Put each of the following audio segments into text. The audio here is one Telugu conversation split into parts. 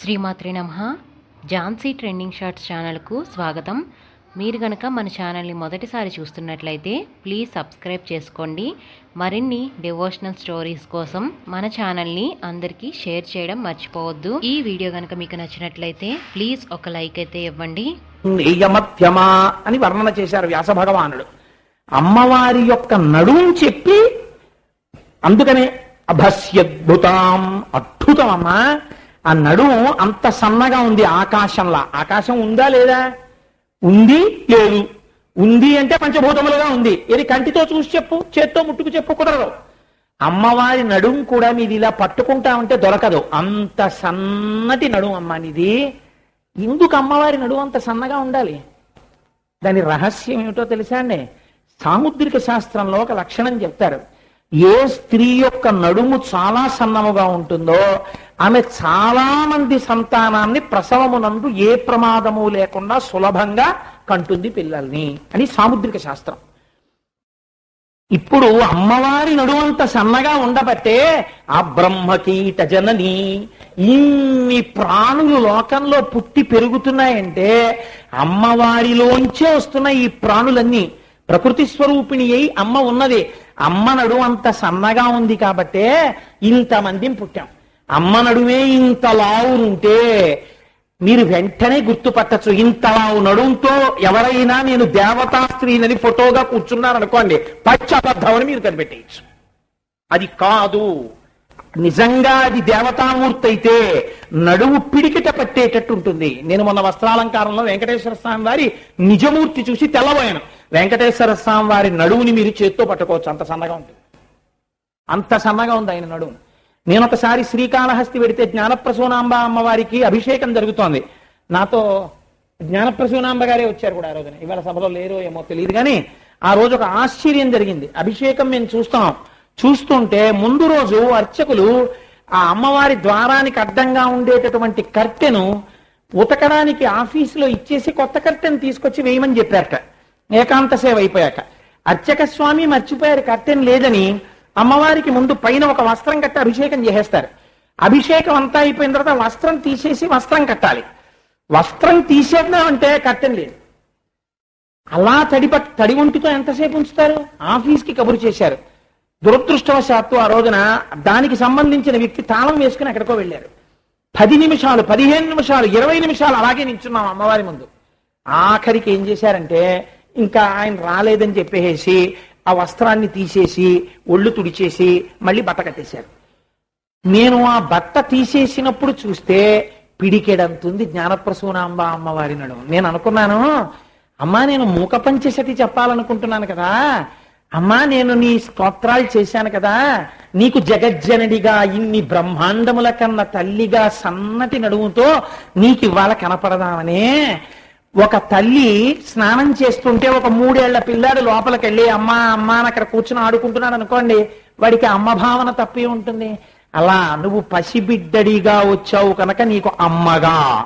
శ్రీమాత్రి నమ. ఝాన్సీ ట్రెండింగ్ షార్ట్స్ ఛానల్కు స్వాగతం. మీరు గనక మన ఛానల్ని మొదటిసారి చూస్తున్నట్లయితే ప్లీజ్ సబ్స్క్రైబ్ చేసుకోండి. మరిన్ని డివోషనల్ స్టోరీస్ కోసం మన ఛానల్ని అందరికీ షేర్ చేయడం మర్చిపోవద్దు. ఈ వీడియో గనక మీకు నచ్చినట్లయితే ప్లీజ్ ఒక లైక్ అయితే ఇవ్వండి. నియమత్యమా అని వర్ణన చేశారు వ్యాస భగవానుడు. అమ్మవారి యొక్క నడుం చెప్పి అందుకనే అభస్యద్భుతాం అద్భుతం అమ్మా ఆ నడుము అంత సన్నగా ఉంది ఆకాశంలా. ఆకాశం ఉందా లేదా? ఉంది లేదు. ఉంది అంటే పంచభూతములుగా ఉంది. ఇది కంటితో చూసి చెప్పు చేత్తో ముట్టుకు చెప్పు కుదరదు. అమ్మవారి నడుం కూడా మీది ఇలా పట్టుకుంటా ఉంటే దొరకదు. అంత సన్నటి నడుం అమ్మా నీది. ఎందుకు అమ్మవారి నడుము అంత సన్నగా ఉండాలి? దాని రహస్యం ఏమిటో తెలుసా అండి? సాముద్రిక శాస్త్రంలో ఒక లక్షణం చెప్తారు. ఏ స్త్రీ యొక్క నడుము చాలా సన్నముగా ఉంటుందో ఆమె చాలా మంది సంతానాన్ని ప్రసవమునందు ఏ ప్రమాదము లేకుండా సులభంగా కంటుంది పిల్లల్ని అని సాముద్రిక శాస్త్రం. ఇప్పుడు అమ్మవారి నడువంత సన్నగా ఉండబట్టే ఆ బ్రహ్మకీట జనని ఇన్ని ప్రాణులు లోకంలో పుట్టి పెరుగుతున్నాయంటే అమ్మవారిలోంచే వస్తున్న ఈ ప్రాణులన్నీ. ప్రకృతి స్వరూపిణి అయి అమ్మ ఉన్నది. అమ్మ నడువంత సన్నగా ఉంది కాబట్టే ఇంతమందిని పుట్టాం. అమ్మ నడుమే ఇంత లావునుంటే మీరు వెంటనే గుర్తుపట్టచ్చు. ఇంత లావు నడుంతో ఎవరైనా నేను దేవతా స్త్రీనని ఫోటోగా కూర్చున్నారనుకోండి పచ్చి అబద్ధం మీరు కనిపెట్టేయచ్చు. అది కాదు. నిజంగా అది దేవతామూర్తి అయితే నడువు పిడికిట పట్టేటట్టు ఉంటుంది. నేను మొన్న వస్త్రాలంకారంలో వెంకటేశ్వర స్వామి వారి నిజమూర్తి చూసి తెల్లబోయాను. వెంకటేశ్వర స్వామి వారి నడువుని మీరు చేత్తో పట్టుకోవచ్చు. అంత సన్నగా ఉంటుంది. అంత సన్నగా ఉంది ఆయన నడువు నేను ఒకసారి శ్రీకాళహస్తి పెడితే జ్ఞానప్రసూనాంబ అమ్మవారికి అభిషేకం జరుగుతోంది. నాతో జ్ఞానప్రసూనాంబ గారే వచ్చారు కూడా ఆ రోజున. ఇవాళ సభలో లేరో ఏమో తెలియదు కానీ ఆ రోజు ఒక ఆశ్చర్యం జరిగింది. అభిషేకం మేము చూస్తాం చూస్తుంటే ముందు రోజు అర్చకులు ఆ అమ్మవారి ద్వారానికి అడ్డంగా ఉండేటటువంటి కర్టెను ఉతకడానికి ఆఫీసులో ఇచ్చేసి కొత్త కర్టెన్ తీసుకొచ్చి వేయమని చెప్పారట. ఏకాంత సేవ అయిపోయాక. అర్చక స్వామి మర్చిపోయారు. కర్టెన్ లేదని అమ్మవారికి ముందు పైన ఒక వస్త్రం కట్టి అభిషేకం చేసేస్తారు. అభిషేకం అంతా అయిపోయిన తర్వాత వస్త్రం తీసేసి వస్త్రం కట్టాలి. వస్త్రం తీసేద్దాం అంటే కర్టెన్ లేదు. అలా తడి తడి ఒంటితో ఎంతసేపు ఉంచుతారు? ఆఫీస్కి కబురు చేశారు. దురదృష్టవశాత్తు ఆ రోజున దానికి సంబంధించిన వ్యక్తి తాళం వేసుకుని ఎక్కడికో వెళ్ళారు. పది నిమిషాలు పదిహేను నిమిషాలు ఇరవై నిమిషాలు అలాగే నించున్నాం అమ్మవారి ముందు. ఆఖరికి ఏం చేశారంటే ఇంకా ఆయన రాలేదని చెప్పేసి ఆ వస్త్రాన్ని తీసేసి ఒళ్ళు తుడిచేసి మళ్ళీ బట్ట కట్టేశారు. నేను ఆ బట్ట తీసేసినప్పుడు చూస్తే పిడికెడంతుంది జ్ఞానప్రసూనాంబ అమ్మవారి నడుము. నేను అనుకున్నాను అమ్మా నేను మూక పంచశతి చెప్పాలనుకుంటున్నాను కదా. అమ్మా నేను నీ స్తోత్రాలు చేశాను కదా. నీకు జగజ్జనడిగా ఇన్ని బ్రహ్మాండముల కన్న తల్లిగా సన్నటి నడుముతో నీకు ఇవాళ కనపడదామనే ఒక తల్లి స్నానం చేస్తుంటే ఒక మూడేళ్ళ పిల్లాడు లోపలికి వెళ్ళి అమ్మా అమ్మ అని అక్కడ కూర్చుని ఆడుకుంటున్నాడు అనుకోండి వాడికి అమ్మ భావన తప్పి ఉంటుంది. అలా నువ్వు పసిబిడ్డడిగా వచ్చావు కనుక నీకు అమ్మగా.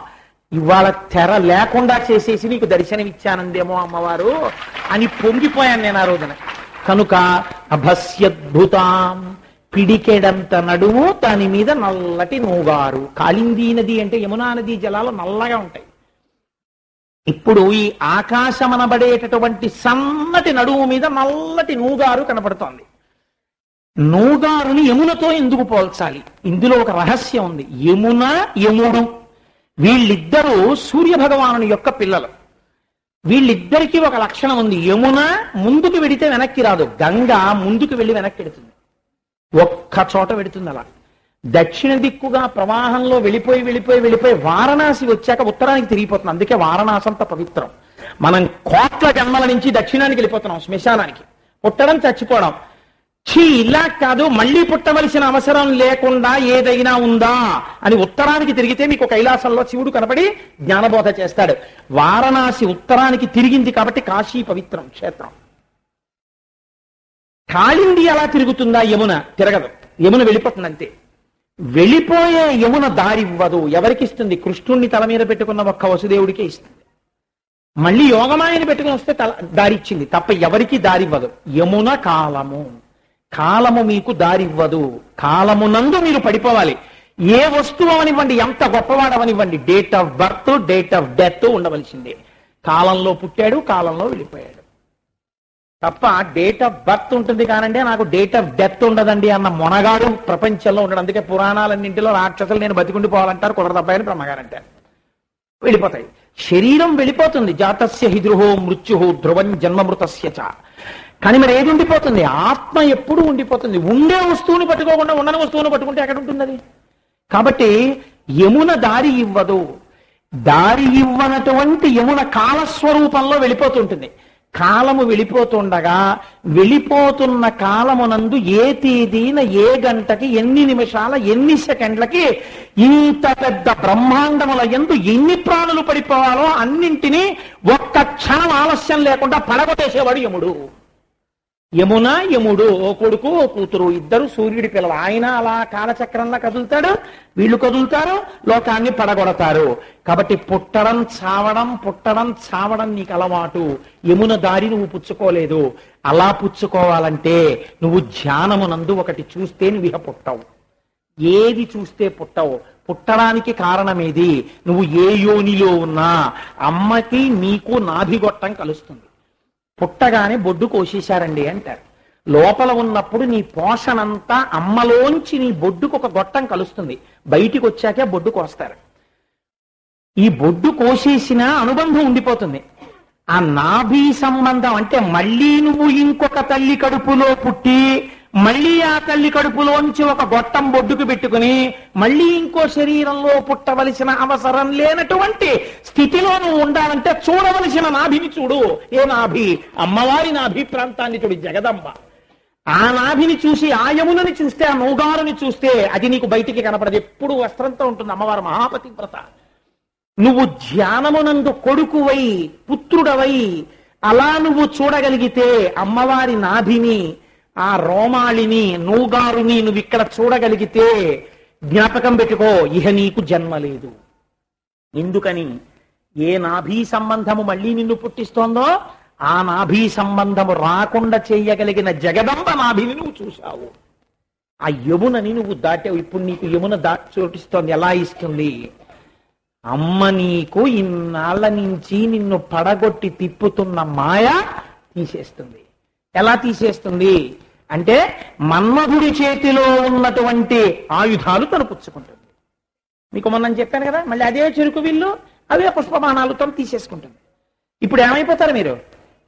ఇవాళ తెర లేకుండా చేసేసి నీకు దర్శనమిచ్చానందేమో అమ్మవారు అని పొంగిపోయాను నేను ఆ రోజున. కనుక అభస్యద్భుతాం. పిడికెడంత నడుము దాని మీద నల్లటి నూగారు. కాళిందీ నది అంటే యమునా నది జలాలు నల్లగా ఉంటాయి. ఇప్పుడు ఈ ఆకాశమనబడేటటువంటి సన్నటి నడుము మీద నల్లటి నూగారు కనపడుతోంది నూగారుని యమునతో ఎందుకు పోల్చాలి? ఇందులో ఒక రహస్యం ఉంది. యమున యముడు వీళ్ళిద్దరూ సూర్య భగవానుని యొక్క పిల్లలు. వీళ్ళిద్దరికీ ఒక లక్షణం ఉంది. యమున ముందుకు వెడితే వెనక్కి రాదు. గంగ ముందుకు వెళ్ళి వెనక్కి వెడుతుంది ఒక్క చోట వెడుతుంది అలా. దక్షిణ దిక్కుగా ప్రవాహంలో వెళ్ళిపోయి వెళ్ళిపోయి వెళ్ళిపోయి వారణాసి వచ్చాక ఉత్తరానికి తిరిగిపోతుంది అందుకే వారణాసి అంత పవిత్రం. మనం కోట్ల జన్మల నుంచి దక్షిణానికి వెళ్ళిపోతున్నాం శ్మశానానికి. పుట్టడం చచ్చిపోవడం. ఛీ ఇలా కాదు మళ్ళీ పుట్టవలసిన అవసరం లేకుండా ఏదైనా ఉందా అని ఉత్తరానికి తిరిగితే మీకు కైలాసంలో శివుడు కనపడి జ్ఞానబోధ చేస్తాడు. వారణాసి ఉత్తరానికి తిరిగింది కాబట్టి కాశీ పవిత్రం క్షేత్రం. కాళింది ఎలా తిరుగుతుందా యమున? తిరగదు. యమున వెళ్ళిపోతుంది అంతే వెళ్ళిపోయే యమున దారి ఇవ్వదు. ఎవరికి ఇస్తుంది కృష్ణుణ్ణి తల మీద పెట్టుకున్న ఒక్క వసుదేవుడికే ఇస్తుంది. మళ్ళీ యోగమాయని పెట్టుకుని వస్తే తల దారి ఇచ్చింది తప్ప ఎవరికి దారి ఇవ్వదు. యమున కాలము. కాలము మీకు దారివ్వదు కాలమునందు మీరు పడిపోవాలి. ఏ వస్తువు అవనివ్వండి ఎంత గొప్పవాడవనివ్వండి date of birth date of death ఉండవలసిందే. కాలంలో పుట్టాడు కాలంలో వెళ్ళిపోయాడు. తప్ప డేట్ ఆఫ్ బర్త్ ఉంటుంది కానండి నాకు డేట్ ఆఫ్ డెత్ ఉండదండి అన్న మొనగాడు ప్రపంచంలో ఉండడు అందుకే పురాణాలన్నింటిలో రాక్షసులు నేను బతికుండి పోవాలంటారు కుదరదబ్బాయని బ్రహ్మగారు అంటారు వెళ్ళిపోతాయి. శరీరం వెళ్ళిపోతుంది. జాతస్య హిద్రుహో మృత్యు ధ్రువం జన్మమృతస్య చ. కానీ మరి ఏది ఉండిపోతుంది? ఆత్మ ఎప్పుడు ఉండిపోతుంది. ఉండే వస్తువుని పట్టుకోకుండా ఉండని వస్తువుని పట్టుకుంటే ఎక్కడ ఉంటుంది అది? కాబట్టి యమున దారి ఇవ్వదు. దారి ఇవ్వనటువంటి యమున కాలస్వరూపంలో వెళ్ళిపోతుంటుంది. కాలము వెళ్ళిపోతుండగా వెళ్ళిపోతున్న కాలమునందు ఏ తేదీన ఏ గంటకి ఎన్ని నిమిషాల ఎన్ని సెకండ్లకి ఇంత పెద్ద బ్రహ్మాండముల ఎందు ఎన్ని ప్రాణులు పడిపోవాలో అన్నింటినీ ఒక్క క్షణం ఆలస్యం లేకుండా పడగొట్టేసేవాడు యముడు. యమున యముడు ఓ కొడుకు ఓ కూతురు ఇద్దరు సూర్యుడి పిల్లలు. ఆయన అలా కాలచక్రంలో కదులుతాడు వీళ్ళు కదులుతారు లోకాన్ని పడగొడతారు. కాబట్టి పుట్టడం చావడం పుట్టడం చావడం నీకు అలవాటు. యమున దారి నువ్వు పుచ్చుకోలేదు. అలా పుచ్చుకోవాలంటే నువ్వు ధ్యానమునందు ఒకటి చూస్తే నువ్వు ఇహ పుట్టవు. ఏది చూస్తే పుట్టవు? పుట్టడానికి కారణమేది? నువ్వు ఏ యోనిలో ఉన్నా అమ్మకి నీకు నాభిగొట్టం కలుస్తుంది. పుట్టగానే బొడ్డు కోసేశారండి అంటారు. లోపల ఉన్నప్పుడు నీ పోషణంతా అమ్మలోంచి నీ బొడ్డుకు ఒక గొట్టం కలుస్తుంది. బయటికి వచ్చాకే బొడ్డు కోస్తారు. ఈ బొడ్డు కోసేసిన అనుబంధం ఉండిపోతుంది. ఆ నాభి సంబంధం అంటే మళ్ళీ నువ్వు ఇంకొక తల్లి కడుపులో పుట్టి మళ్ళీ ఆ తల్లి కడుపులోంచి ఒక గొట్టం బొడ్డుకు పెట్టుకుని మళ్ళీ ఇంకో శరీరంలో పుట్టవలసిన అవసరం లేనటువంటి స్థితిలో నువ్వు ఉండాలంటే చూడవలసిన నాభిని చూడు. ఏ నాభి? అమ్మవారి నాభి ప్రాంతాన్ని చూడు జగదంబ. ఆ నాభిని చూసి ఆ యమునని చూస్తే ఆ నౌగారుని చూస్తే అది నీకు బయటికి కనపడదు. ఎప్పుడు వస్త్రంతో ఉంటుంది అమ్మవారు మహాపతి వ్రత. నువ్వు ధ్యానమునందు కొడుకువై పుత్రుడవై అలా నువ్వు చూడగలిగితే అమ్మవారి నాభిని ఆ రోమాళిని నూగారుని నువ్వు ఇక్కడ చూడగలిగితే జ్ఞాపకం పెట్టుకో ఇహ నీకు జన్మ లేదు. ఎందుకని? ఏ నాభీ సంబంధము మళ్ళీ నిన్ను పుట్టిస్తోందో ఆ నాభీ సంబంధము రాకుండా చేయగలిగిన జగదంబ నాభిని నువ్వు చూశావు. ఆ యమునని నువ్వు దాటావు. ఇప్పుడు నీకు యమున దాటి చోటిస్తోంది. ఎలా ఇస్తుంది? అమ్మ నీకు ఇన్నాళ్ళ నుంచి నిన్ను పడగొట్టి తిప్పుతున్న మాయ తీసేస్తుంది. ఎలా తీసేస్తుంది? అంటే మన్మధుడి చేతిలో ఉన్నటువంటి ఆయుధాలు తను పుచ్చుకుంటుంది మీకు మొన్న చెప్పాను కదా మళ్ళీ అదే చెరుకు విల్లు అవే పుష్పమానాలతో తీసేసుకుంటుంది. ఇప్పుడు ఏమైపోతారు మీరు?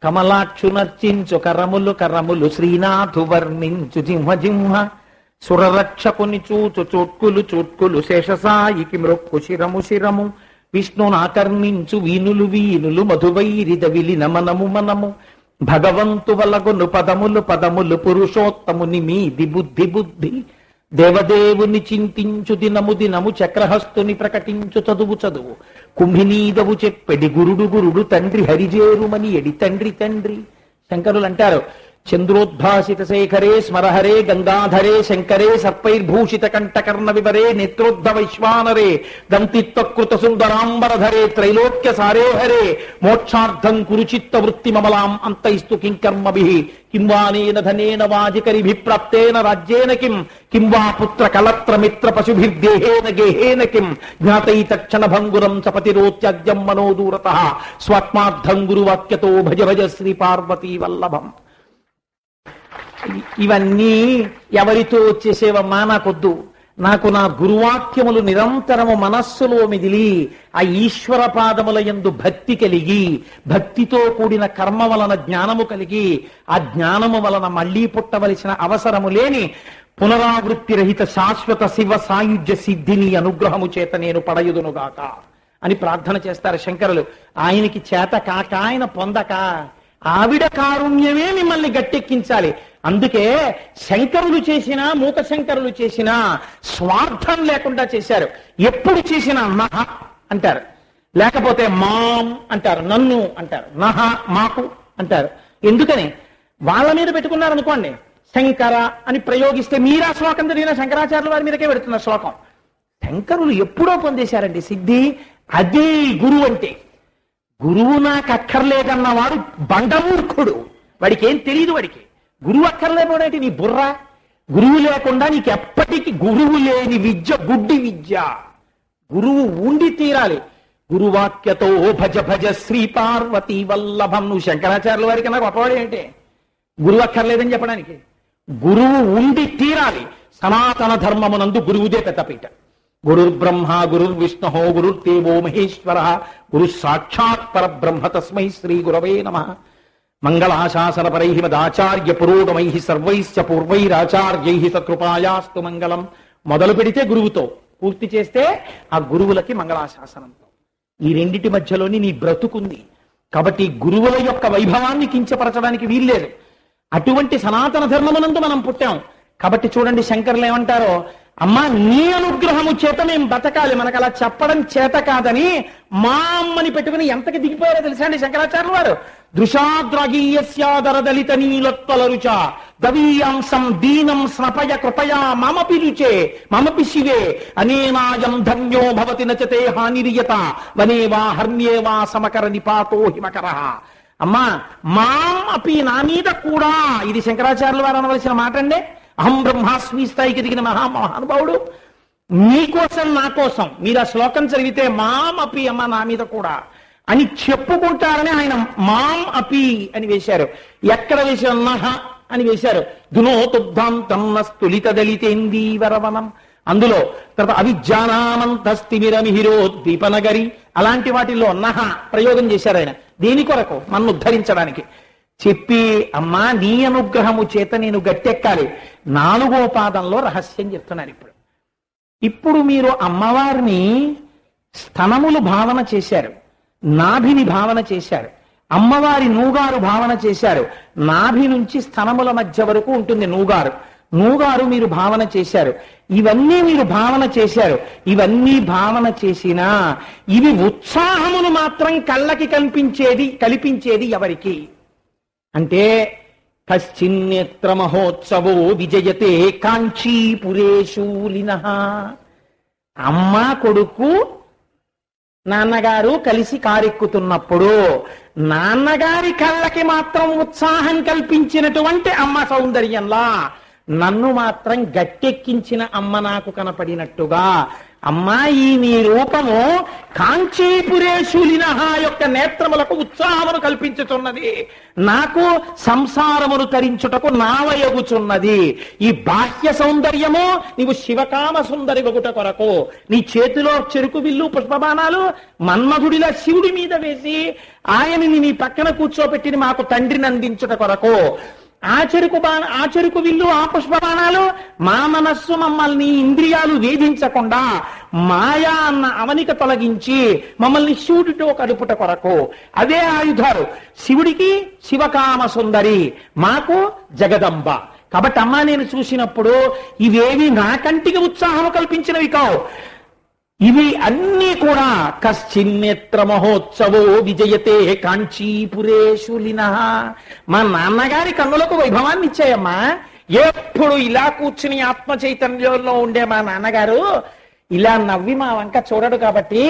కమలాక్షునర్చించు కరములు కరములు శ్రీనాథు వర్ణించు జింహ జింహ సురరక్షకుని చూచు చోట్కులు చోట్కులు శేషసాయికి మృక్కు శిరము శిరము విష్ణునాకర్ణించు వీనులు వీనులు మధువైరిద విలిన మనము మనము భగవంతు వలగును పదములు పదములు పురుషోత్తముని మీది బుద్ధి బుద్ధి. దేవదేవుని చింతించు దినము దినము చక్రహస్తుని ప్రకటించు చదువు చదువు. కుంభినీదవు చెప్పెడి గురుడు గురుడు తండ్రి హరిజేరుమని ఎడి తండ్రి తండ్రి. శంకరులు అంటారు చంద్రోద్భాసిత శేఖరే స్మరహరే గంగాధరే శంకరే సర్పైర్భూషిత కంఠకర్ణ వివరే నేత్రోద్ధ వైశ్వానరే దంతిత్వకృత సుందరాంబరధరే త్రైలోక్య సారేహరే మోక్షార్థం కురుచిత్త వృత్తి మమలాం అంతైస్తు కింకర్మభి కిం వానేన ధనేన వాజికరిభి ప్రాప్తేన రాజ్యేన కిం? కిం వా పుత్ర కలత్ర మిత్ర పశుభిర్దేహేన గేహేన కిం? జ్ఞాతై తక్షణ భంగురం సపతిరోత్యజ్యం మనోదూరత. స్వాత్మార్థం గురువాక్యతో భజ భజ శ్రీ పార్వతీ వల్లభం. ఇవన్నీ ఎవరితో వచ్చేసేవమ్మా నాకొద్దు నాకు నా గురువాక్యములు నిరంతరము మనస్సులో మిదిలి ఆ ఈశ్వర పాదముల యందు భక్తి కలిగి భక్తితో కూడిన కర్మ వలన జ్ఞానము కలిగి ఆ జ్ఞానము వలన మళ్ళీ పుట్టవలసిన అవసరము లేని పునరావృత్తి రహిత శాశ్వత శివ సాయుధ్య సిద్ధిని అనుగ్రహము చేత నేను పడయుదునుగాక అని ప్రార్థన చేస్తారు శంకరులు. ఆయనకి చేత కాక ఆయన పొందక ఆవిడ కారుణ్యమే మిమ్మల్ని గట్టెక్కించాలి. అందుకే శంకరులు చేసినా మూక శంకరులు చేసినా స్వార్థం లేకుండా చేశారు. ఎప్పుడు చేసినా నహ అంటారు. లేకపోతే మాం అంటారు నన్ను అంటారు నహ మాకు అంటారు. ఎందుకని? వాళ్ళ మీద పెట్టుకున్నారు అనుకోండి శంకర అని ప్రయోగిస్తే మీరా శ్లోకం చదివిన శంకరాచార్యుల వారి మీదకే పెడుతున్న శ్లోకం. శంకరులు ఎప్పుడో పొందేశారండి సిద్ధి? అదే గురువు అంటే. గురువు నాకు అక్కర్లేదన్నవాడు బండమూర్ఖుడు. వాడికి ఏం తెలియదు వాడికి. గురువు అక్కర్లేకపోవడంటే నీ బుర్ర? గురువు లేకుండా నీకు ఎప్పటికీ గురువు లేని విద్య గుడ్డి విద్య. గురువు ఉండి తీరాలి. గురువాక్యతో భజ భజ శ్రీ పార్వతి వల్లభం. నువ్వు శంకరాచార్యుల వారికి నాకు గొప్పవాడు ఏంటి? గురువు అక్కర్లేదని చెప్పడానికి. గురువు ఉండి తీరాలి. సనాతన ధర్మమునందు గురువుదే పెద్దపీట గురుర్ బ్రహ్మ గురుర్ విష్ణు గురుర్దేవో మహేశ్వర. గురు సాక్షాత్ పరబ్రహ్మ తస్మై శ్రీ గురవే నమ. మంగళాశాసనపరై మదాచార్య పురోగమై సర్వైశ్చ పూర్వైరాచార్యై సకృపాయాస్తు మంగళం. మొదలు పెడితే గురువుతో పూర్తి చేస్తే ఆ గురువులకి మంగళాశాసనంతో ఈ రెండిటి మధ్యలోని నీ బ్రతుకుంది. కాబట్టి గురువుల యొక్క వైభవాన్ని కించపరచడానికి వీల్లేదు. అటువంటి సనాతన ధర్మమునందు మనం పుట్టాం. కాబట్టి చూడండి శంకర్లు ఏమంటారో అమ్మా నీ అనుగ్రహము చేత మేము బతకాలి. మనకు అలా చెప్పడం చేత కాదని మా అమ్మని పెట్టుకుని ఎంతకి దిగిపోయారో తెలుసా అండి శంకరాచార్యుల వారు? దృశాద్రగీయస్యాదర దళిత రుచ దీనం స్నపయ కృపయా మమపి రుచే మమపి శివే అనేనాయం ధన్యో భవతి నచతే హానిరియత వనేవా వా సమకర నిపాతో హిమకర. అమ్మా మాం అపి నా మీద కూడా ఇది శంకరాచార్యుల వారు అనవలసిన మాట అండి అహం బ్రహ్మాస్మి స్థాయికి దిగిన మహా మహానుభావుడు మీకోసం నా కోసం మీరు ఆ శ్లోకం చదివితే మాం అపి అమ్మ నా మీద కూడా అని చెప్పుకుంటారని ఆయన మాం అపి అని వేశారు. ఎక్కడ వేశారు? నహ అని వేశారు. దునోతుబ్ధాంతం స్తులిత దళితేందీవరవనం అందులో తర్వాత అవిజ్ఞానామంతస్తిమిరమిహిరో దీపనగరి అలాంటి వాటిల్లో నహ ప్రయోగం చేశారు ఆయన. దేని కొరకు? మన్ను ఉద్ధరించడానికి. చెప్పి అమ్మా నీ అనుగ్రహము చేత నేను గట్టెక్కాలి. నాలుగో పాదంలో రహస్యం చెప్తున్నారు ఇప్పుడు. ఇప్పుడు మీరు అమ్మవారిని స్థనములు భావన చేశారు నాభిని భావన చేశారు అమ్మవారి నూగారు భావన చేశారు నాభి నుంచి స్థనముల మధ్య వరకు ఉంటుంది నూగారు. నూగారు మీరు భావన చేశారు. ఇవన్నీ మీరు భావన చేశారు. ఇవన్నీ భావన చేసినా ఇవి ఉత్సాహమును మాత్రం కళ్ళకి కల్పించేది కల్పించేది ఎవరికి? అంటే కశ్చిన్నేత్ర మహోత్సవో విజయతే కాంచీపురేశూలిన అమ్మ కొడుకు నాన్నగారు కలిసి కారెక్కుతున్నప్పుడు నాన్నగారి కళ్ళకి మాత్రం ఉత్సాహం కల్పించినటువంటి అమ్మ సౌందర్యంలా నన్ను మాత్రం గట్టెక్కించిన అమ్మ నాకు కనపడినట్టుగా అమ్మా ఈ నీ రూపము కాంచీపురేశులిన యొక్క నేత్రములకు ఉత్సాహమును కల్పించుచున్నది. నాకు సంసారమును తరించుటకు నావయగుచున్నది. ఈ బాహ్య సౌందర్యము నీవు శివకామ సుందరి ఒకట కొరకు. నీ చేతిలో చెరుకు విల్లు పుష్పబాణాలు మన్మధుడిలా శివుడి మీద వేసి ఆయనని నీ పక్కన కూర్చోబెట్టిన మాకు తండ్రిని అందించుట కొరకు. ఆచరుకు బాణ ఆచరుకు విల్లు ఆ పుష్పబాణాలు మా మనస్సు మమ్మల్ని ఇంద్రియాలు వేధించకుండా మాయా అన్న అవనిక తొలగించి మమ్మల్ని శివుడితో కలుపుట కొరకు. అదే ఆయుధాలు. శివుడికి శివకామ సుందరి మాకు జగదంబ. కాబట్టి అమ్మా నేను చూసినప్పుడు ఇవేవి నా కంటికి ఉత్సాహం కల్పించినవి కావు. ఇవి అన్నీ కూడా కశ్చిన్నేత్ర మహోత్సవో విజయతే కాంచీపురేశులిన. మా నాన్నగారి కన్నులకు వైభవాన్ని ఇచ్చాయమ్మా ఎప్పుడు ఇలా కూర్చుని ఆత్మ చైతన్యంలో ఉండే మా నాన్నగారు ఇలా నవ్వి మా వంక చూడడు కాబట్టి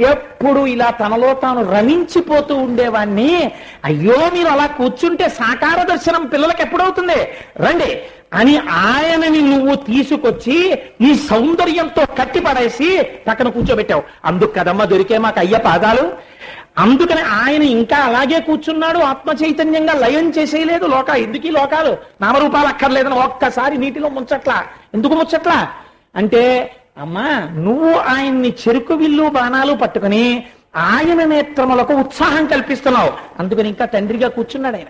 ఎప్పుడు ఇలా తనలో తాను రమించిపోతూ ఉండేవాణ్ణి. అయ్యో మీరు అలా కూర్చుంటే సాకార దర్శనం పిల్లలకి ఎప్పుడవుతుంది? రండి. అని ఆయనని నువ్వు తీసుకొచ్చి నీ సౌందర్యంతో కట్టి పడేసి పక్కన కూర్చోబెట్టావు. అందుకు కదమ్మ దొరికే మాకు అయ్య పాదాలు. అందుకని ఆయన ఇంకా అలాగే కూర్చున్నాడు. ఆత్మ చైతన్యంగా లయం చేసేయలేదు. లోక ఎందుకు ఈ లోకాలు? నామరూపాలు అక్కర్లేదని ఒక్కసారి నీటిలో ముంచట్లా. ఎందుకు ముచ్చట్లా అంటే అమ్మా నువ్వు ఆయన్ని చెరుకు విల్లు బాణాలు పట్టుకుని ఆయన నేత్రములకు ఉత్సాహం కల్పిస్తున్నావు. అందుకని ఇంకా తండ్రిగా కూర్చున్నాడు ఆయన.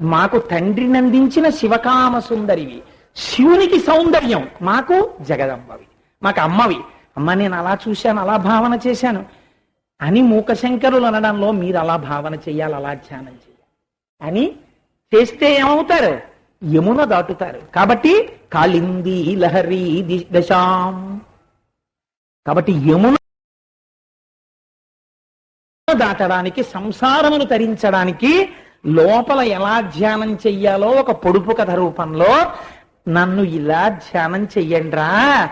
మాకు తండ్రిని అందించిన శివకామ సుందరివి. శివునికి సౌందర్యం మాకు జగదమ్మవి మాకు అమ్మవి. అమ్మ నేను అలా చూశాను అలా భావన చేశాను. అని మూకశంకరులు అనడంలో మీరు అలా భావన చెయ్యాలి అలా ధ్యానం చేయాలి. అని చేస్తే ఏమవుతారు? యమున దాటుతారు. కాబట్టి కాళింది లహరి దశాం. కాబట్టి యమున దాటడానికి సంసారమును తరించడానికి లోపల ఎలా ధ్యానం చెయ్యాలో ఒక పొడుపు కథ రూపంలో నన్ను ఇలా ధ్యానం చెయ్యండిరా.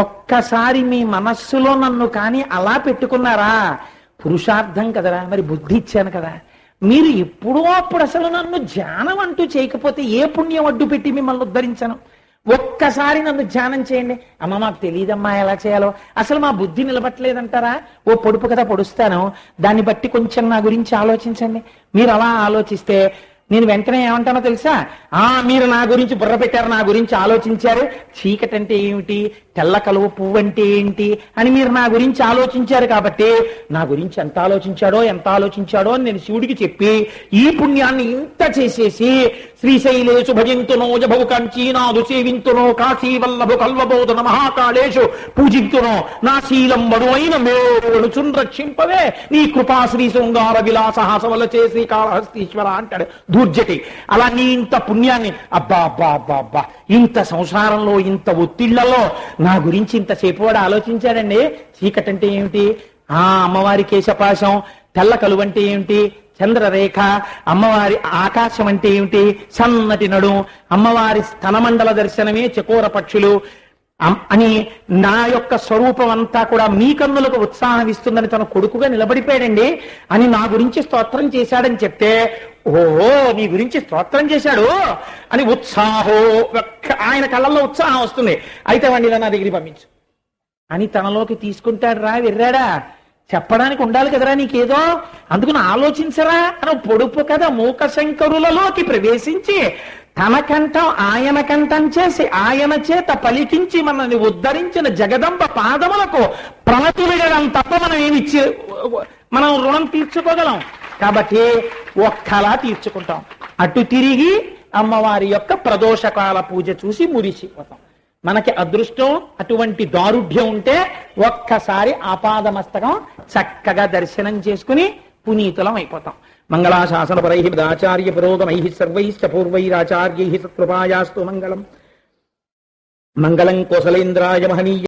ఒక్కసారి మీ మనస్సులో నన్ను కానీ అలా పెట్టుకున్నారా? పురుషార్థం కదరా మరి బుద్ధి ఇచ్చాను కదా. మీరు ఎప్పుడో అప్పుడు అసలు నన్ను ధ్యానం అంటూ చేయకపోతే ఏ పుణ్యం అడ్డు పెట్టి మిమ్మల్ని ఉద్ధరించను? ఒక్కసారి నన్ను ధ్యానం చేయండి. అమ్మ మాకు తెలియదమ్మా ఎలా చేయాలో? అసలు మా బుద్ధి నిలబట్టలేదంటారా? ఓ పొడుపు కదా పొడుస్తాను. దాన్ని బట్టి కొంచెం నా గురించి ఆలోచించండి. మీరు అలా ఆలోచిస్తే నేను వెంటనే ఏమంటానో తెలుసా? ఆ మీరు నా గురించి బుర్ర పెట్టారు నా గురించి ఆలోచించారు. చీకటి అంటే ఏమిటి? తెల్ల కలువ పువ్వు అంటే ఏంటి? అని మీరు నా గురించి ఆలోచించారు కాబట్టి నా గురించి ఎంత ఆలోచించాడో ఎంత ఆలోచించాడో అని నేను శివుడికి చెప్పి ఈ పుణ్యాన్ని ఇంత చేసేసి శ్రీశైలేషు భజింతునో జభవు కంచీనాదు సేవింతునో కాశీ వల్లభు కల్వబోధన మహాకాళేషు పూజింతునో నా శీలం బడువైన మేరుచున్ రక్షింపవే నీ కృపా శ్రీ శృంగార వల్ల చేసి కాళహస్తీశ్వర అంటాడు. దూర్జటి అలా నీ ఇంత పుణ్యాన్ని అబ్బా అబ్బా అబ్బా అబ్బా ఇంత సంసారంలో ఇంత ఒత్తిళ్ళలో నా గురించి ఇంతసేపు వాడు ఆలోచించాడండి. చీకటి అంటే ఏమిటి? ఆ అమ్మవారి కేశపాశం తెల్ల కలువంటే ఏమిటి? చంద్రరేఖ అమ్మవారి ఆకాశం అంటే ఏమిటి? సన్నటి నడు అమ్మవారి స్తనమండల దర్శనమే చకోర పక్షులు. అని నా యొక్క స్వరూపం అంతా కూడా మీ కన్నులకు ఉత్సాహం ఇస్తుందని తన కొడుకుగా నిలబడిపోయాడండి అని నా గురించి స్తోత్రం చేశాడని చెప్తే ఓహో నీ గురించి స్తోత్రం చేశాడు అని ఉత్సాహో ఆయన కళ్ళల్లో ఉత్సాహం వస్తుంది. అయితే వాడిని ఇలా నా దగ్గరికి పంపించు. అని తనలోకి తీసుకుంటాడు రా విర్రాడా చెప్పడానికి ఉండాలి కదరా నీకేదో? అందుకని ఆలోచించరా? అని పొడుపు కథ మూక శంకరులలోకి ప్రవేశించి తన కంఠం ఆయన కంఠం చేసి ఆయన చేత పలికించి మనల్ని ఉద్ధరించిన జగదంబ పాదములకు ప్రణతి విడడం తప్ప మనం ఏమిచ్చి మనం రుణం తీర్చుకోగలం. కాబట్టి ఒక్కలా తీర్చుకుంటాం. అటు తిరిగి అమ్మవారి యొక్క ప్రదోషకాల పూజ చూసి మురిసిపోతాం. మనకి అదృష్టం అటువంటి దారుఢ్యం ఉంటే ఒక్కసారి ఆపాదమస్తకం చక్కగా దర్శనం చేసుకుని పునీతులం అయిపోతాం. మంగళాశాసన పరై ఆచార్య పురోగమై సర్వైశ్చ పూర్వైరాచార్యై సత్కృపాయాస్తు మంగళం మంగళం కోసలేంద్రాయ మహనీయ